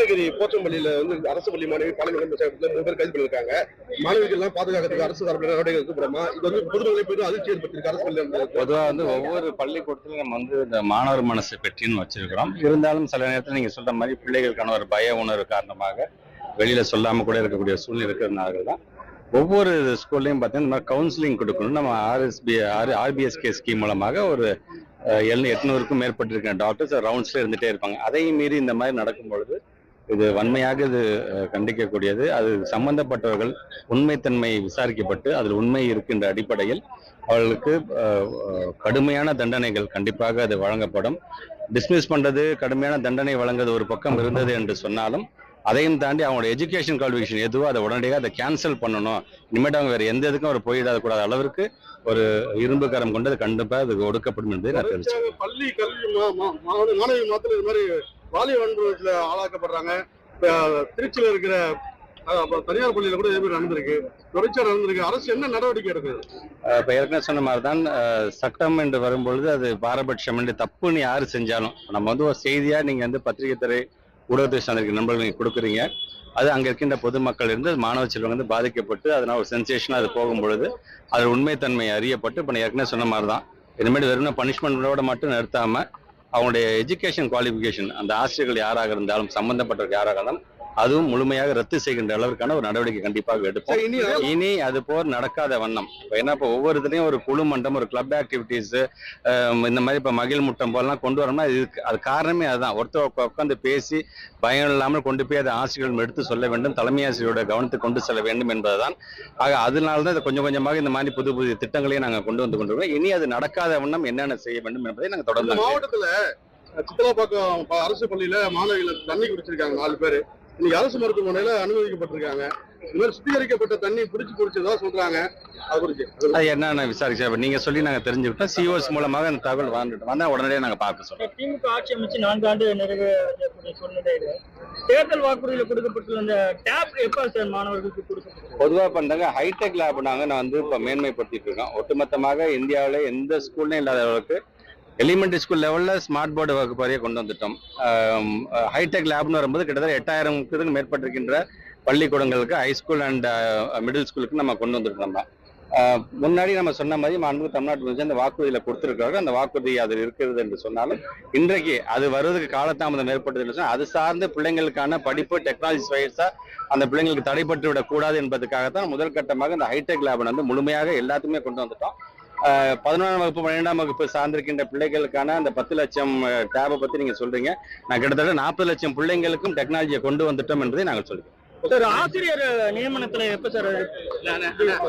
கிருஷ்ணகிரி போச்சம்பள்ளியில வந்து அரசு பள்ளி மாணவி பாலிமன்ற மூணு பேர் கைது பண்ணிருக்காங்க மாணவிகள் எல்லாம் பாதுகாக்கிறதுக்கு அரசு தரப்பில் நடவடிக்கை எடுக்கப்படுமா? இது வந்து பொதுமக்களை பெரும் அதிர்ச்சி ஏற்பட்டிருக்கு அரசு பள்ளி அந்த பொதுவா வந்து ஒவ்வொரு பள்ளிக்கூடத்திலும் நம்ம வந்து இந்த மாணவர் மனசு பெற்றின்னு வச்சிருக்கிறோம். இருந்தாலும் சில நேரத்தில் நீங்க சொல்ற மாதிரி பிள்ளைகளுக்கான ஒரு பய உணர்வு காரணமாக வெளியில சொல்லாம கூட இருக்கக்கூடிய சூழ்நிலை இருக்கிறதுனால தான் ஒவ்வொரு ஸ்கூல்லையும் பார்த்தீங்கன்னா கவுன்சிலிங் கொடுக்கணும் நம்ம ஆர்எஸ்பி ஆர் ஆர்பிஎஸ்கே ஸ்கீம் மூலமாக ஒரு அஹ், எட்நூறுக்கும் மேற்பட்டிருக்கிற டாக்டர்ஸ் ரவுண்ட்ஸ்ல இருந்துட்டே இருப்பாங்க. அதையும் மீறி இந்த மாதிரி நடக்கும் பொழுது இது வன்மையாக இது கண்டிக்கக்கூடியது. அது சம்பந்தப்பட்டவர்கள் உண்மைத்தன்மை விசாரிக்கப்பட்டு அதில் உண்மை இருக்கின்ற அடிப்படையில் அவர்களுக்கு கடுமையான தண்டனைகள் கண்டிப்பாக அது வழங்கப்படும். டிஸ்மிஸ் பண்றது கடுமையான தண்டனை வழங்குறது ஒரு பக்கம் இருந்தது என்று சொன்னாலும் அதையும் தாண்டி அவங்களோட எஜுகேஷன் குவாலிஃபிகேஷன் எதுவோ அதை உடனடியாக அதை கேன்சல் பண்ணணும். இனிமேட்டு அவங்க வேற எந்த இதுக்கும் ஒரு போயிடாத கூடாத அளவிற்கு ஒரு இரும்பு கரம் கொண்டு அது கண்டிப்பாக அது ஒடுக்கப்படும் என்பதை நான் தெரிவிச்சேன் பள்ளி கல்வி மாணவி மாத்திரம் இது மாதிரி பாலியல் வன்புணர்வுல ஆளாக்கப்படுறாங்க. திருச்சியில் இருக்கிற அப்புறம் தனியார் பள்ளியில கூட இதே மாதிரி நடந்திருக்கு. தொடர்ச்சியா நடந்திருக்கு. அரசு என்ன நடவடிக்கை எடுக்குது? இப்ப ஏற்கனவே சொன்ன மாதிரி தான் சட்டம் என்று வரும்பொழுது அது பாரபட்சம் என்று தப்புன்னு யாரு செஞ்சாலும். நம்ம வந்து ஒரு செய்தியா நீங்க வந்து பத்திரிகை துறை ஊடகத்துறை சார்ந்திருக்கிற நண்பர்கள் நீங்கள் கொடுக்குறீங்க. அது அங்க இருக்கின்ற பொதுமக்கள் இருந்து மாணவ செல்வங்க வந்து பாதிக்கப்பட்டு அதனால ஒரு சென்சேஷனா அது போகும் பொழுது அது உண்மைத்தன்மை அறியப்பட்டு இப்போ ஏற்கனவே சொன்ன மாதிரி தான் இனிமேல் வெறும் பனிஷ்மெண்ட்டோட மட்டும் நிறுத்தாம அவங்களுடைய எஜுகேஷன் குவாலிஃபிகேஷன் அந்த ஆசிரியர்கள் யாராக இருந்தாலும் சம்பந்தப்பட்டவர்கள் யாராக இருந்தாலும் அதுவும் முழுமையாக ரத்து செய்கின்ற அளவிற்கான ஒரு நடவடிக்கை கண்டிப்பாக எடுப்போம். இனி அது போர் நடக்காத வண்ணம். ஏன்னா இப்போ ஒவ்வொரு இதுலயும் ஒரு குழு மண்டம் ஒரு கிளப் ஆக்டிவிட்டீஸ் இந்த மாதிரி இப்ப மகிழ் முட்டம் போலாம் கொண்டு வரணும்னா இதுக்கு அது காரணமே அதுதான். ஒருத்தர் உட்காந்து பேசி பயம் இல்லாமல் கொண்டு போய் அதை ஆசிரியர்கள் எடுத்து சொல்ல வேண்டும் தலைமை ஆசிரியரோட கவனத்துக்கு கொண்டு செல்ல வேண்டும் என்பதுதான். ஆக அதனால தான் இது கொஞ்சம் கொஞ்சமாக இந்த மாதிரி புது புதிய திட்டங்களையும் நாங்கள் கொண்டு வந்து கொண்டிருக்கோம். இனி அது நடக்காத வண்ணம் என்னென்ன செய்ய வேண்டும் என்பதை நாங்கள் தொடர்ந்து மாவட்டத்துல சித்தலாப்பாக்கம் அரசு பள்ளியில மாணவிகள் தண்ணி குடிச்சிருக்காங்க நாலு பேர். இன்னைக்கு அரசு மருத்துவமனையில அனுமதிக்கப்பட்டிருக்காங்க. இந்த மாதிரி சுத்திகரிக்கப்பட்ட தண்ணி குடிச்சு குடிச்சதா சொல்றாங்க. அது குறிச்சு. அது என்னென்ன விசாரிச்சு. நீங்க சொல்லி நாங்கள் தெரிஞ்சுக்கிட்டோம். சிஓஸ் மூலமாக அந்த தகவல் வந்துட்டு வந்தால் உடனடியாக நாங்கள் பார்க்க சொல்றோம். திமுக ஆட்சி அமைச்சு நான்கு ஆண்டு நிறைவேறக்கூடிய சூழ்நிலையில தேர்தல் வாக்குறுதியில கொடுக்கப்பட்டுள்ள அந்த டேப் எப்ப சார் மாணவர்களுக்கு கொடுக்கப்பட்டது? பொதுவாக பண்றாங்க ஹைடெக் லேப் நாங்கள் நான் வந்து இப்போ மேன்மைப்படுத்திட்டு இருக்கோம். ஒட்டுமொத்தமாக இந்தியாவில் எந்த ஸ்கூல்லையும் இல்லாத அளவுக்கு எலிமெண்ட்ரி ஸ்கூல் லெவலில் ஸ்மார்ட் போர்டு வகுப்பு வரைய கொண்டு வந்துட்டோம். ஹைடெக் லேப்னு வரும்போது கிட்டத்தட்ட எட்டாயிரத்துக்கு மேற்பட்டிருக்கின்ற பள்ளிக்கூடங்களுக்கு ஹைஸ்கூல் அண்ட் மிடில் ஸ்கூலுக்கு நம்ம கொண்டு வந்துருக்கோம் நம்ம. முன்னாடி நம்ம சொன்ன மாதிரி மாண்பு தமிழ்நாட்டு முதலமைச்சர் அந்த வாக்குறுதியில் கொடுத்திருக்காரு அந்த வாக்குறுதி அது இருக்கிறது என்று சொன்னாலும் இன்றைக்கு அது வருவதற்கு காலதாமதம் ஏற்பட்டது என்று சொன்னால் அது சார்ந்து பிள்ளைங்களுக்கான படிப்பு டெக்னாலஜி வைஸா அந்த பிள்ளைங்களுக்கு தடைப்பட்டு விடக்கூடாது என்பதற்காகத்தான் முதல் கட்டமாக இந்த ஹைடெக் லேப் வந்து முழுமையாக எல்லாத்துக்குமே கொண்டு வந்துட்டோம். பதினொன்றாம் வகுப்பு பன்னிரெண்டாம் வகுப்பு சார்ந்திருக்கின்ற பிள்ளைகளுக்கான அந்த பத்து லட்சம் டேபை பத்தி நீங்க சொல்றீங்க. நான் கிட்டத்தட்ட நாற்பது லட்சம் பிள்ளைங்களுக்கும் டெக்னாலஜியை கொண்டு வந்துட்டோம் என்பதை நாங்கள் சொல்லுவோம் சார் ஆசிரியர் நியமனத்துல எப்ப சார்?